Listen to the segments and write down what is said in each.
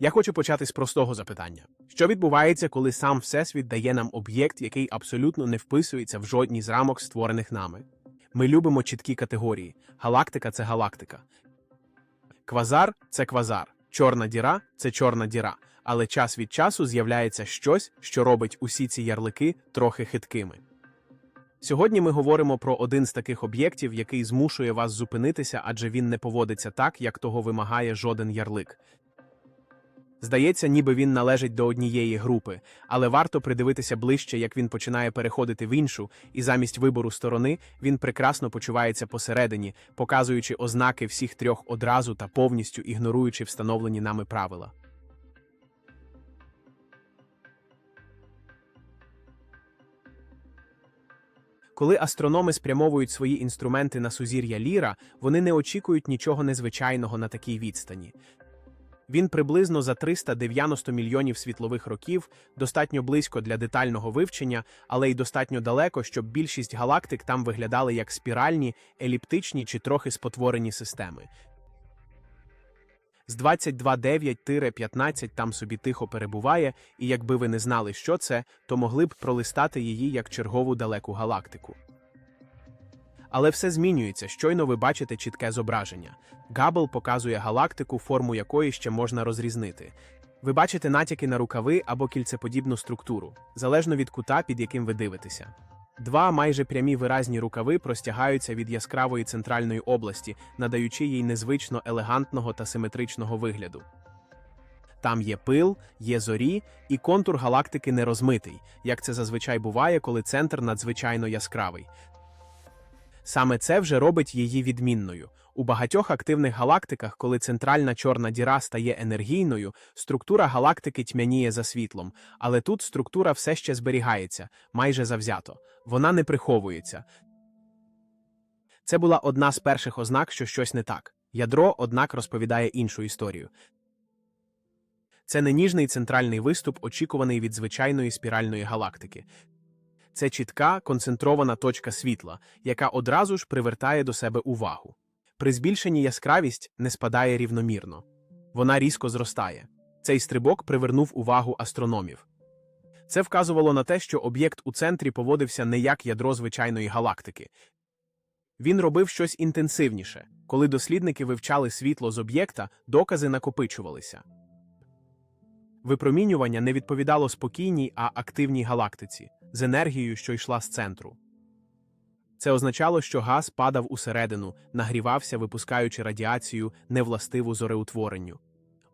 Я хочу почати з простого запитання: що відбувається, коли сам Всесвіт дає нам об'єкт, який абсолютно не вписується в жодній з рамок, створених нами? Ми любимо чіткі категорії: галактика це галактика, квазар це квазар, чорна діра це чорна діра. Але час від часу з'являється щось, що робить усі ці ярлики трохи хиткими. Сьогодні ми говоримо про один з таких об'єктів, який змушує вас зупинитися, адже він не поводиться так, як того вимагає жоден ярлик. Здається, ніби він належить до однієї групи, але варто придивитися ближче, як він починає переходити в іншу, і замість вибору сторони він прекрасно почувається посередині, показуючи ознаки всіх трьох одразу та повністю ігноруючи встановлені нами правила. Коли астрономи спрямовують свої інструменти на сузір'я Ліра, вони не очікують нічого незвичайного на такій відстані. Він приблизно за 390 мільйонів світлових років, достатньо близько для детального вивчення, але й достатньо далеко, щоб більшість галактик там виглядали як спіральні, еліптичні чи трохи спотворені системи. З 22.9-15 там собі тихо перебуває, і якби ви не знали, що це, то могли б пролистати її як чергову далеку галактику. Але все змінюється, щойно ви бачите чітке зображення. Габл показує галактику, форму якої ще можна розрізнити. Ви бачите натяки на рукави або кільцеподібну структуру, залежно від кута, під яким ви дивитеся. Два майже прямі виразні рукави простягаються від яскравої центральної області, надаючи їй незвично елегантного та симетричного вигляду. Там є пил, є зорі, і контур галактики не розмитий, як це зазвичай буває, коли центр надзвичайно яскравий. Саме це вже робить її відмінною. У багатьох активних галактиках, коли центральна чорна діра стає енергійною, структура галактики тьмяніє за світлом, але тут структура все ще зберігається, майже завзято. Вона не приховується. Це була одна з перших ознак, що щось не так. Ядро, однак, розповідає іншу історію. Це не ніжний центральний виступ, очікуваний від звичайної спіральної галактики. Це чітка, концентрована точка світла, яка одразу ж привертає до себе увагу. При збільшенні яскравість не спадає рівномірно. Вона різко зростає. Цей стрибок привернув увагу астрономів. Це вказувало на те, що об'єкт у центрі поводився не як ядро звичайної галактики. Він робив щось інтенсивніше. Коли дослідники вивчали світло з об'єкта, докази накопичувалися. Випромінювання не відповідало спокійній, а активній галактиці з енергією, що йшла з центру. Це означало, що газ падав усередину, нагрівався, випускаючи радіацію, невластиву зореутворенню.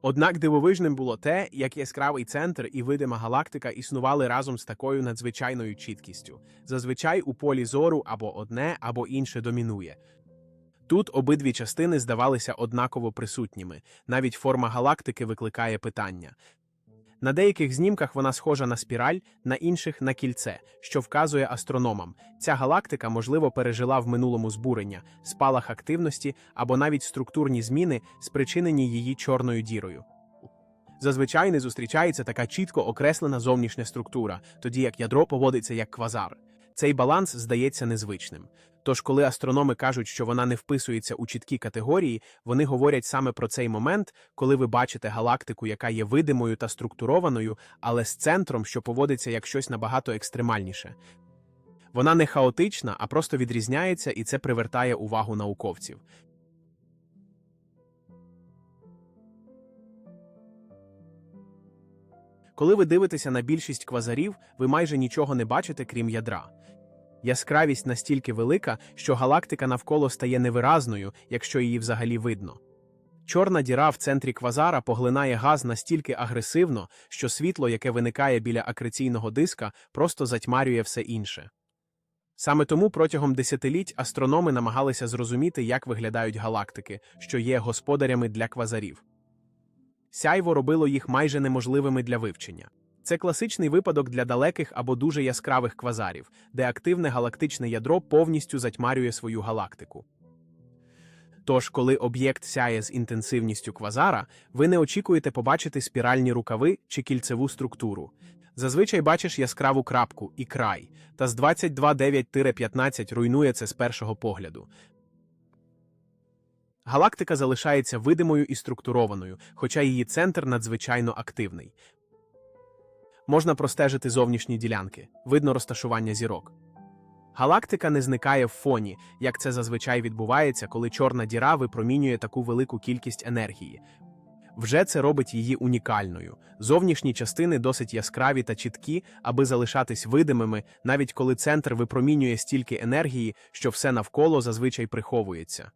Однак дивовижним було те, як яскравий центр і видима галактика існували разом з такою надзвичайною чіткістю. Зазвичай у полі зору або одне, або інше домінує. Тут обидві частини здавалися однаково присутніми, навіть форма галактики викликає питання. На деяких знімках вона схожа на спіраль, на інших на кільце, що вказує астрономам. Ця галактика, можливо, пережила в минулому збурення, спалах активності або навіть структурні зміни, спричинені її чорною дірою. Зазвичай не зустрічається така чітко окреслена зовнішня структура, тоді як ядро поводиться як квазар. Цей баланс здається незвичним. Тож, коли астрономи кажуть, що вона не вписується у чіткі категорії, вони говорять саме про цей момент, коли ви бачите галактику, яка є видимою та структурованою, але з центром, що поводиться як щось набагато екстремальніше. Вона не хаотична, а просто відрізняється, і це привертає увагу науковців. Коли ви дивитеся на більшість квазарів, ви майже нічого не бачите, крім ядра. Яскравість настільки велика, що галактика навколо стає невиразною, якщо її взагалі видно. Чорна діра в центрі квазара поглинає газ настільки агресивно, що світло, яке виникає біля акреційного диска, просто затьмарює все інше. Саме тому протягом десятиліть астрономи намагалися зрозуміти, як виглядають галактики, що є господарями для квазарів. Сяйво робило їх майже неможливими для вивчення. Це класичний випадок для далеких або дуже яскравих квазарів, де активне галактичне ядро повністю затьмарює свою галактику. Тож, коли об'єкт сяє з інтенсивністю квазара, ви не очікуєте побачити спіральні рукави чи кільцеву структуру. Зазвичай бачиш яскраву крапку і край, та з 22.9-15 руйнує це з першого погляду. Галактика залишається видимою і структурованою, хоча її центр надзвичайно активний. Можна простежити зовнішні ділянки, видно розташування зірок. Галактика не зникає в фоні, як це зазвичай відбувається, коли чорна діра випромінює таку велику кількість енергії. Вже це робить її унікальною. Зовнішні частини досить яскраві та чіткі, аби залишатись видимими, навіть коли центр випромінює стільки енергії, що все навколо зазвичай приховується.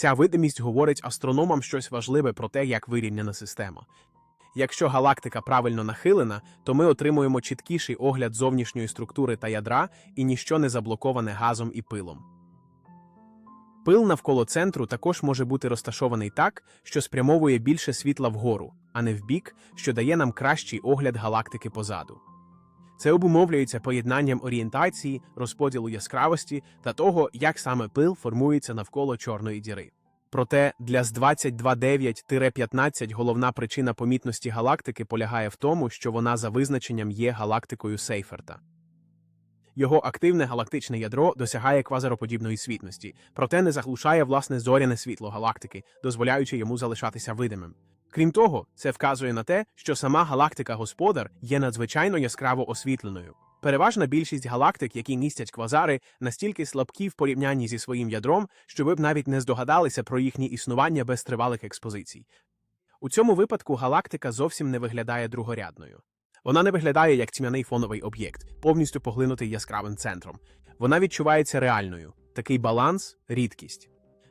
Ця видимість говорить астрономам щось важливе про те, як вирівняна система. Якщо галактика правильно нахилена, то ми отримуємо чіткіший огляд зовнішньої структури та ядра і ніщо не заблоковане газом і пилом. Пил навколо центру також може бути розташований так, що спрямовує більше світла вгору, а не вбік, що дає нам кращий огляд галактики позаду. Це обумовлюється поєднанням орієнтації, розподілу яскравості та того, як саме пил формується навколо чорної діри. Проте для з 22.9-15 головна причина помітності галактики полягає в тому, що вона за визначенням є галактикою Сейферта. Його активне галактичне ядро досягає квазароподібної світності, проте не заглушає власне зоряне світло галактики, дозволяючи йому залишатися видимим. Крім того, це вказує на те, що сама галактика Господар є надзвичайно яскраво освітленою. Переважна більшість галактик, які містять квазари, настільки слабкі в порівнянні зі своїм ядром, що ви б навіть не здогадалися про їхнє існування без тривалих експозицій. У цьому випадку галактика зовсім не виглядає другорядною. Вона не виглядає як тьмяний фоновий об'єкт, повністю поглинутий яскравим центром. Вона відчувається реальною. Такий баланс рідкість.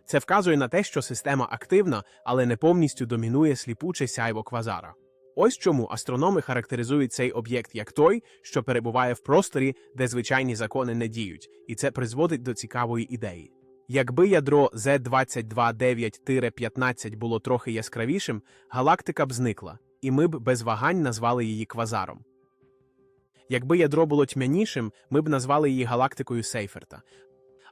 Це вказує на те, що система активна, але не повністю домінує сліпуче сяйво квазара. Ось чому астрономи характеризують цей об'єкт як той, що перебуває в просторі, де звичайні закони не діють, і це призводить до цікавої ідеї. Якби ядро Z229-15 було трохи яскравішим, галактика б зникла, і ми б без вагань назвали її квазаром. Якби ядро було тьмянішим, ми б назвали її галактикою Сейферта.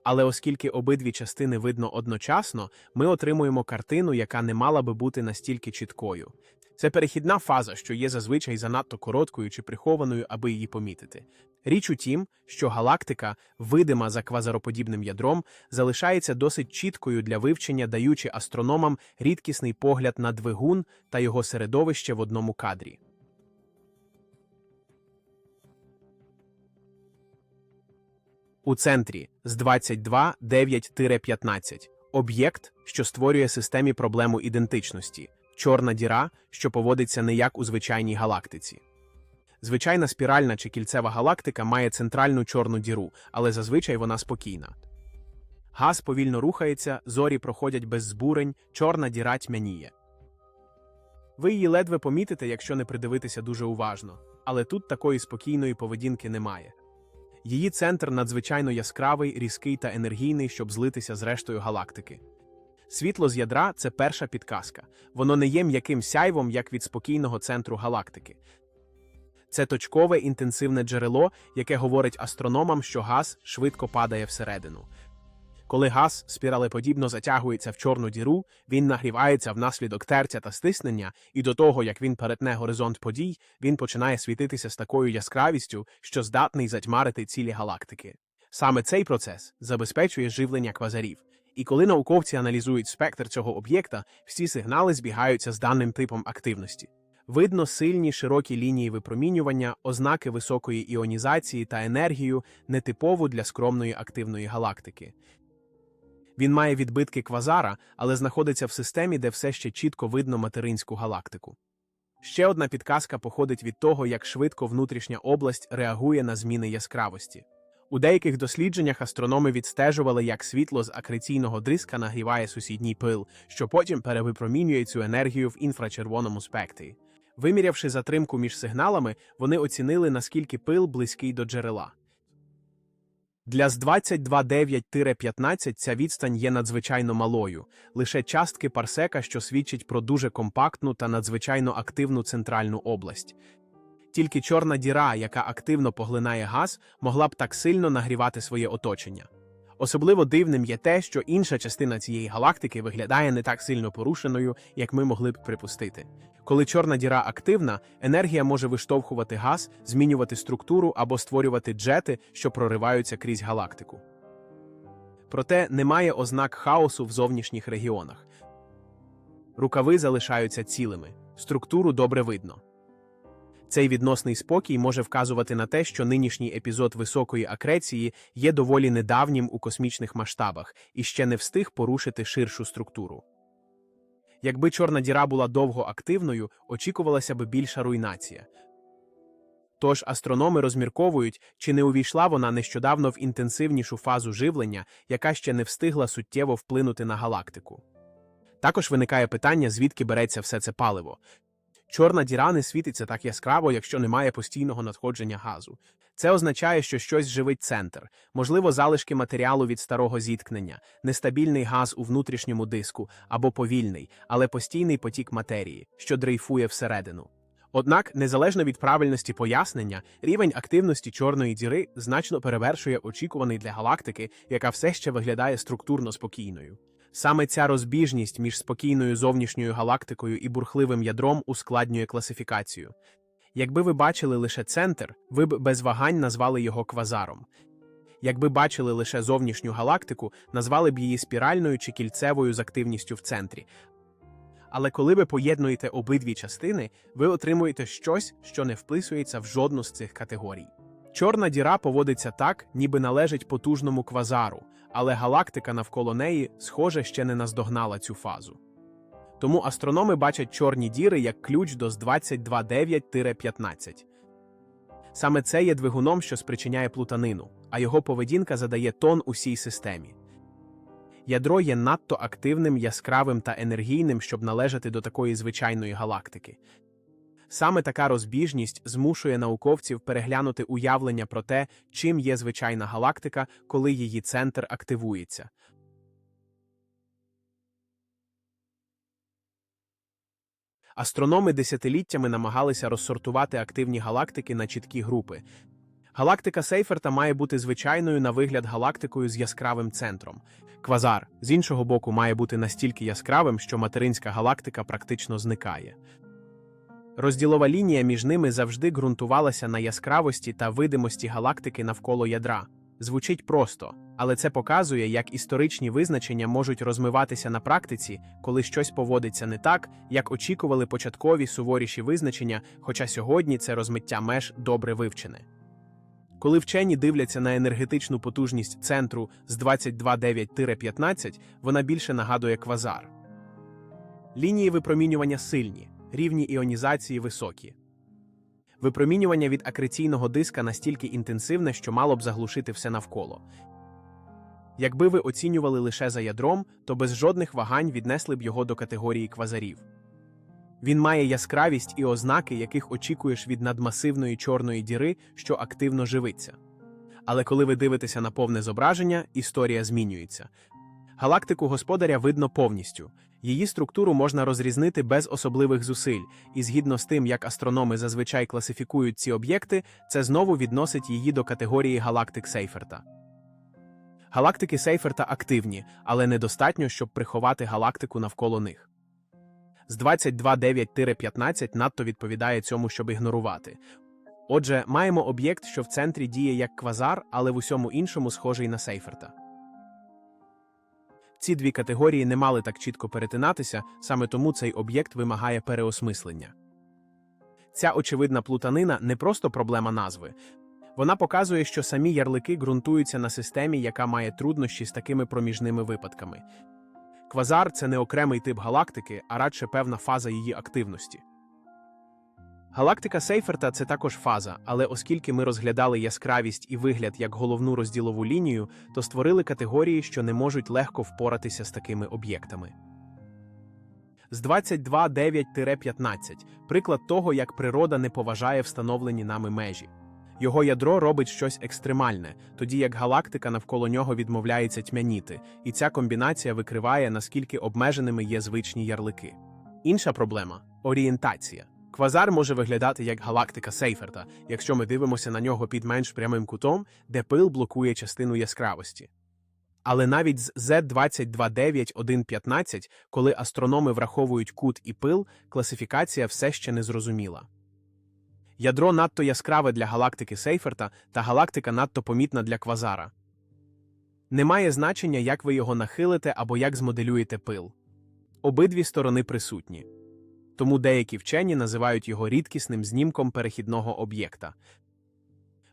Але оскільки обидві частини видно одночасно, ми отримуємо картину, яка не мала би бути настільки чіткою. Це перехідна фаза, що є зазвичай занадто короткою чи прихованою, аби її помітити. Річ у тім, що галактика, видима за квазароподібним ядром, залишається досить чіткою для вивчення, даючи астрономам рідкісний погляд на двигун та його середовище в одному кадрі. У центрі з 22.9-15 об'єкт, що створює системі проблему ідентичності, чорна діра, що поводиться не як у звичайній галактиці. Звичайна спіральна чи кільцева галактика має центральну чорну діру, але зазвичай вона спокійна. Газ повільно рухається, зорі проходять без збурень, чорна діра тьмяніє. Ви її ледве помітите, якщо не придивитися дуже уважно, але тут такої спокійної поведінки немає. Її центр надзвичайно яскравий, різкий та енергійний, щоб злитися з рештою галактики. Світло з ядра це перша підказка. Воно не є м'яким сяйвом, як від спокійного центру галактики. Це точкове інтенсивне джерело, яке говорить астрономам, що газ швидко падає всередину. Коли газ спіралеподібно затягується в чорну діру, він нагрівається внаслідок тертя та стиснення, і до того, як він перетне горизонт подій, він починає світитися з такою яскравістю, що здатний затьмарити цілі галактики. Саме цей процес забезпечує живлення квазарів. І коли науковці аналізують спектр цього об'єкта, всі сигнали збігаються з даним типом активності. Видно сильні широкі лінії випромінювання, ознаки високої іонізації та енергію, нетипову для скромної активної галактики. Він має відбитки квазара, але знаходиться в системі, де все ще чітко видно материнську галактику. Ще одна підказка походить від того, як швидко внутрішня область реагує на зміни яскравості. У деяких дослідженнях астрономи відстежували, як світло з акреційного диска нагріває сусідній пил, що потім перевипромінює цю енергію в інфрачервоному спектрі. Вимірявши затримку між сигналами, вони оцінили, наскільки пил близький до джерела. Для з 22.9-15 ця відстань є надзвичайно малою, лише частки парсека, що свідчить про дуже компактну та надзвичайно активну центральну область. Тільки чорна діра, яка активно поглинає газ, могла б так сильно нагрівати своє оточення. Особливо дивним є те, що інша частина цієї галактики виглядає не так сильно порушеною, як ми могли б припустити. Коли чорна діра активна, енергія може виштовхувати газ, змінювати структуру або створювати джети, що прориваються крізь галактику. Проте немає ознак хаосу в зовнішніх регіонах. Рукави залишаються цілими, структуру добре видно. Цей відносний спокій може вказувати на те, що нинішній епізод високої акреції є доволі недавнім у космічних масштабах і ще не встиг порушити ширшу структуру. Якби чорна діра була довго активною, очікувалася би більша руйнація. Тож астрономи розмірковують, чи не увійшла вона нещодавно в інтенсивнішу фазу живлення, яка ще не встигла суттєво вплинути на галактику. Також виникає питання, звідки береться все це паливо. Чорна діра не світиться так яскраво, якщо немає постійного надходження газу. Це означає, що щось живить центр, можливо, залишки матеріалу від старого зіткнення, нестабільний газ у внутрішньому диску або повільний, але постійний потік матерії, що дрейфує всередину. Однак, незалежно від правильності пояснення, рівень активності чорної діри значно перевершує очікуваний для галактики, яка все ще виглядає структурно спокійною. Саме ця розбіжність між спокійною зовнішньою галактикою і бурхливим ядром ускладнює класифікацію. Якби ви бачили лише центр, ви б без вагань назвали його квазаром. Якби бачили лише зовнішню галактику, назвали б її спіральною чи кільцевою з активністю в центрі. Але коли ви поєднуєте обидві частини, ви отримуєте щось, що не вписується в жодну з цих категорій. Чорна діра поводиться так, ніби належить потужному квазару, але галактика навколо неї, схоже, ще не наздогнала цю фазу. Тому астрономи бачать чорні діри як ключ до з 22.9-15. Саме це є двигуном, що спричиняє плутанину, а його поведінка задає тон усій системі. Ядро є надто активним, яскравим та енергійним, щоб належати до такої звичайної галактики. Саме така розбіжність змушує науковців переглянути уявлення про те, чим є звичайна галактика, коли її центр активується. Астрономи десятиліттями намагалися розсортувати активні галактики на чіткі групи. Галактика Сейферта має бути звичайною на вигляд галактикою з яскравим центром. Квазар, з іншого боку, має бути настільки яскравим, що материнська галактика практично зникає. Розділова лінія між ними завжди ґрунтувалася на яскравості та видимості галактики навколо ядра. Звучить просто, але це показує, як історичні визначення можуть розмиватися на практиці, коли щось поводиться не так, як очікували початкові суворіші визначення, хоча сьогодні це розмиття меж добре вивчене. Коли вчені дивляться на енергетичну потужність центру з 22,9-15, вона більше нагадує квазар. Лінії випромінювання сильні, рівні іонізації високі. Випромінювання від акреційного диска настільки інтенсивне, що мало б заглушити все навколо. Якби ви оцінювали лише за ядром, то без жодних вагань віднесли б його до категорії квазарів. Він має яскравість і ознаки, яких очікуєш від надмасивної чорної діри, що активно живиться. Але коли ви дивитеся на повне зображення, історія змінюється. Галактику господаря видно повністю. Її структуру можна розрізнити без особливих зусиль, і згідно з тим, як астрономи зазвичай класифікують ці об'єкти, це знову відносить її до категорії галактик Сейферта. Галактики Сейферта активні, але недостатньо, щоб приховати галактику навколо них. З 22.9-15 надто відповідає цьому, щоб ігнорувати. Отже, маємо об'єкт, що в центрі діє як квазар, але в усьому іншому схожий на Сейферта. Ці дві категорії не мали так чітко перетинатися, саме тому цей об'єкт вимагає переосмислення. Ця очевидна плутанина не просто проблема назви. Вона показує, що самі ярлики ґрунтуються на системі, яка має труднощі з такими проміжними випадками. Квазар це не окремий тип галактики, а радше певна фаза її активності. Галактика Сейферта це також фаза, але оскільки ми розглядали яскравість і вигляд як головну розділову лінію, то створили категорії, що не можуть легко впоратися з такими об'єктами. З 22.9-15 приклад того, як природа не поважає встановлені нами межі. Його ядро робить щось екстремальне, тоді як галактика навколо нього відмовляється тьмяніти, і ця комбінація викриває, наскільки обмеженими є звичні ярлики. Інша проблема орієнтація. Квазар може виглядати як галактика Сейферта, якщо ми дивимося на нього під менш прямим кутом, де пил блокує частину яскравості. Але навіть з Z229115, коли астрономи враховують кут і пил, класифікація все ще не зрозуміла. Ядро надто яскраве для галактики Сейферта та галактика надто помітна для квазара. Немає значення, як ви його нахилите або як змоделюєте пил. Обидві сторони присутні. Тому деякі вчені називають його рідкісним знімком перехідного об'єкта.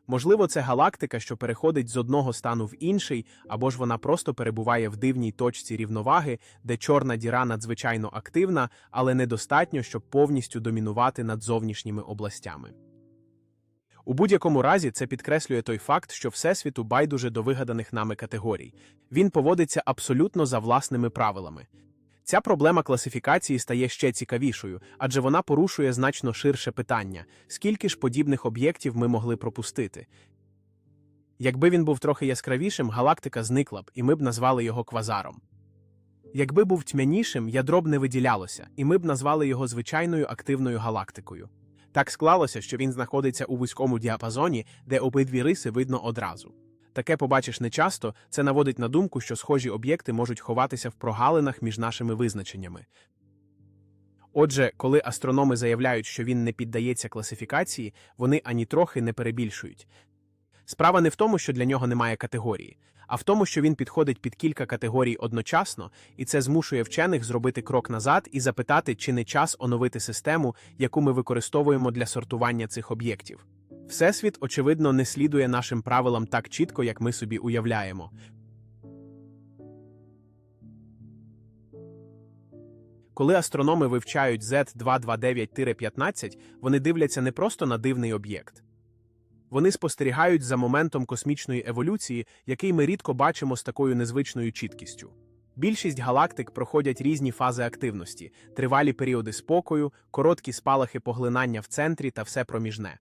Можливо, це галактика, що переходить з одного стану в інший, або ж вона просто перебуває в дивній точці рівноваги, де чорна діра надзвичайно активна, але недостатньо, щоб повністю домінувати над зовнішніми областями. У будь-якому разі це підкреслює той факт, що Всесвіту байдуже до вигаданих нами категорій. Він поводиться абсолютно за власними правилами. Ця проблема класифікації стає ще цікавішою, адже вона порушує значно ширше питання, скільки ж подібних об'єктів ми могли пропустити. Якби він був трохи яскравішим, галактика зникла б, і ми б назвали його квазаром. Якби був тьмянішим, ядро б не виділялося, і ми б назвали його звичайною активною галактикою. Так склалося, що він знаходиться у вузькому діапазоні, де обидві риси видно одразу. Таке побачиш нечасто, це наводить на думку, що схожі об'єкти можуть ховатися в прогалинах між нашими визначеннями. Отже, коли астрономи заявляють, що він не піддається класифікації, вони ані трохи не перебільшують. Справа не в тому, що для нього немає категорії, а в тому, що він підходить під кілька категорій одночасно, і це змушує вчених зробити крок назад і запитати, чи не час оновити систему, яку ми використовуємо для сортування цих об'єктів. Всесвіт, очевидно, не слідує нашим правилам так чітко, як ми собі уявляємо. Коли астрономи вивчають Z229-15, вони дивляться не просто на дивний об'єкт. Вони спостерігають за моментом космічної еволюції, який ми рідко бачимо з такою незвичною чіткістю. Більшість галактик проходять різні фази активності, тривалі періоди спокою, короткі спалахи поглинання в центрі та все проміжне.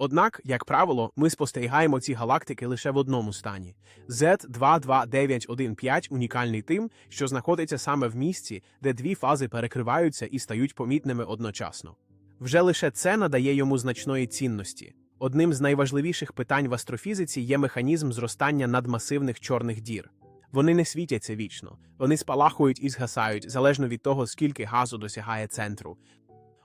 Однак, як правило, ми спостерігаємо ці галактики лише в одному стані. Z22915 унікальний тим, що знаходиться саме в місці, де дві фази перекриваються і стають помітними одночасно. Вже лише це надає йому значної цінності. Одним з найважливіших питань в астрофізиці є механізм зростання надмасивних чорних дір. Вони не світяться вічно, вони спалахують і згасають залежно від того, скільки газу досягає центру.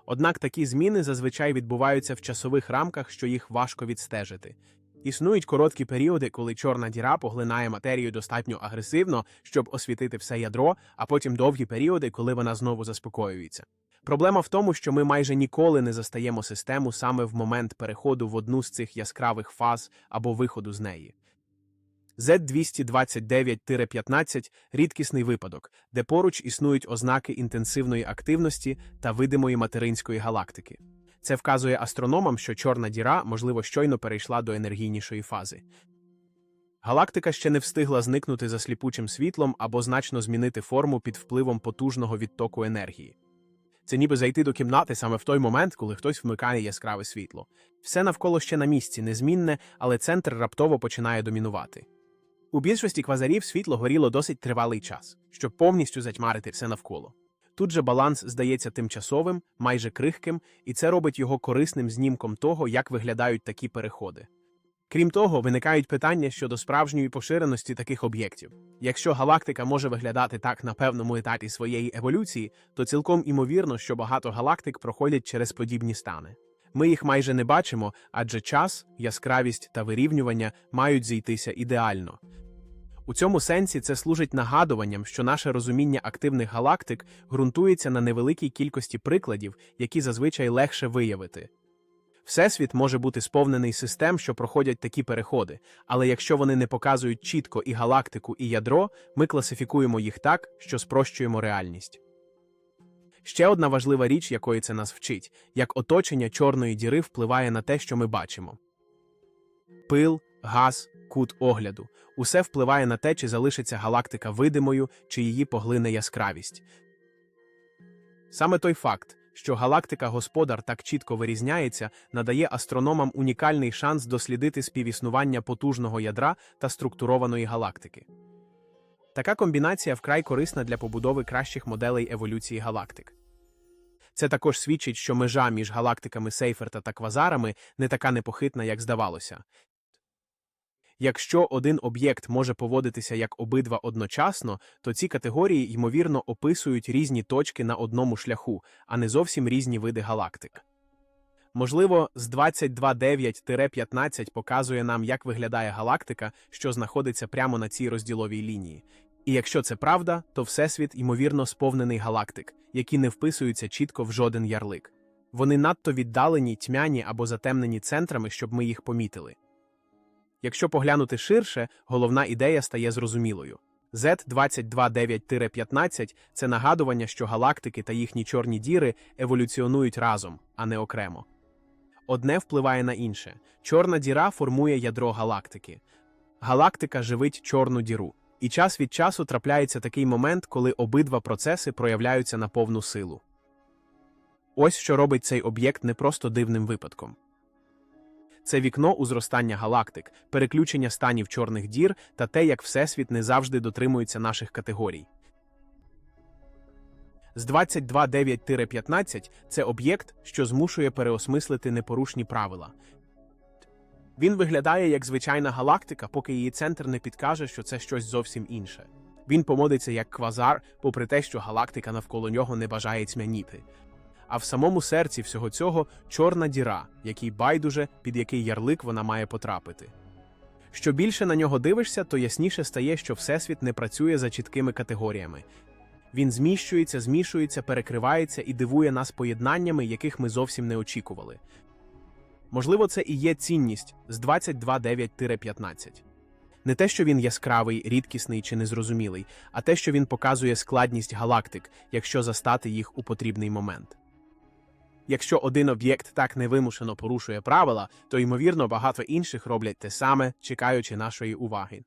Однак такі зміни зазвичай відбуваються в часових рамках, що їх важко відстежити. Існують короткі періоди, коли чорна діра поглинає матерію достатньо агресивно, щоб освітити все ядро, а потім довгі періоди, коли вона знову заспокоюється. Проблема в тому, що ми майже ніколи не застаємо систему саме в момент переходу в одну з цих яскравих фаз або виходу з неї. Z229-15 – рідкісний випадок, де поруч існують ознаки інтенсивної активності та видимої материнської галактики. Це вказує астрономам, що чорна діра, можливо, щойно перейшла до енергійнішої фази. Галактика ще не встигла зникнути за сліпучим світлом або значно змінити форму під впливом потужного відтоку енергії. Це ніби зайти до кімнати саме в той момент, коли хтось вмикає яскраве світло. Все навколо ще на місці, незмінне, але центр раптово починає домінувати. У більшості квазарів світло горіло досить тривалий час, щоб повністю затьмарити все навколо. Тут же баланс здається тимчасовим, майже крихким, і це робить його корисним знімком того, як виглядають такі переходи. Крім того, виникають питання щодо справжньої поширеності таких об'єктів. Якщо галактика може виглядати так на певному етапі своєї еволюції, то цілком імовірно, що багато галактик проходять через подібні стани. Ми їх майже не бачимо, адже час, яскравість та вирівнювання мають зійтися ідеально. У цьому сенсі це служить нагадуванням, що наше розуміння активних галактик ґрунтується на невеликій кількості прикладів, які зазвичай легше виявити. Всесвіт може бути сповнений систем, що проходять такі переходи, але якщо вони не показують чітко і галактику, і ядро, ми класифікуємо їх так, що спрощуємо реальність. Ще одна важлива річ, якої це нас вчить, як оточення чорної діри впливає на те, що ми бачимо. Пил, газ, кут огляду усе впливає на те, чи залишиться галактика видимою, чи її поглине яскравість. Саме той факт, що галактика господар так чітко вирізняється, надає астрономам унікальний шанс дослідити співіснування потужного ядра та структурованої галактики. Така комбінація вкрай корисна для побудови кращих моделей еволюції галактик. Це також свідчить, що межа між галактиками Сейферта та квазарами не така непохитна, як здавалося. Якщо один об'єкт може поводитися як обидва одночасно, то ці категорії, ймовірно, описують різні точки на одному шляху, а не зовсім різні види галактик. Можливо, з 22.9-15 показує нам, як виглядає галактика, що знаходиться прямо на цій розділовій лінії. І якщо це правда, то Всесвіт, ймовірно, сповнений галактик, які не вписуються чітко в жоден ярлик. Вони надто віддалені, тьмяні або затемнені центрами, щоб ми їх помітили. Якщо поглянути ширше, головна ідея стає зрозумілою. Z229-15 – це нагадування, що галактики та їхні чорні діри еволюціонують разом, а не окремо. Одне впливає на інше. Чорна діра формує ядро галактики. Галактика живить чорну діру. І час від часу трапляється такий момент, коли обидва процеси проявляються на повну силу. Ось що робить цей об'єкт не просто дивним випадком. Це вікно у зростання галактик, переключення станів чорних дір та те, як Всесвіт не завжди дотримується наших категорій. З 22.9-15 це об'єкт, що змушує переосмислити непорушні правила. Він виглядає як звичайна галактика, поки її центр не підкаже, що це щось зовсім інше. Він помодиться як квазар, попри те, що галактика навколо нього не бажає тьмяніти. А в самому серці всього цього чорна діра, який байдуже, під який ярлик вона має потрапити. Що більше на нього дивишся, то ясніше стає, що Всесвіт не працює за чіткими категоріями. Він зміщується, змішується, перекривається і дивує нас поєднаннями, яких ми зовсім не очікували. Можливо, це і є цінність з 22.9-15. Не те, що він яскравий, рідкісний чи незрозумілий, а те, що він показує складність галактик, якщо застати їх у потрібний момент. Якщо один об'єкт так невимушено порушує правила, то ймовірно багато інших роблять те саме, чекаючи нашої уваги.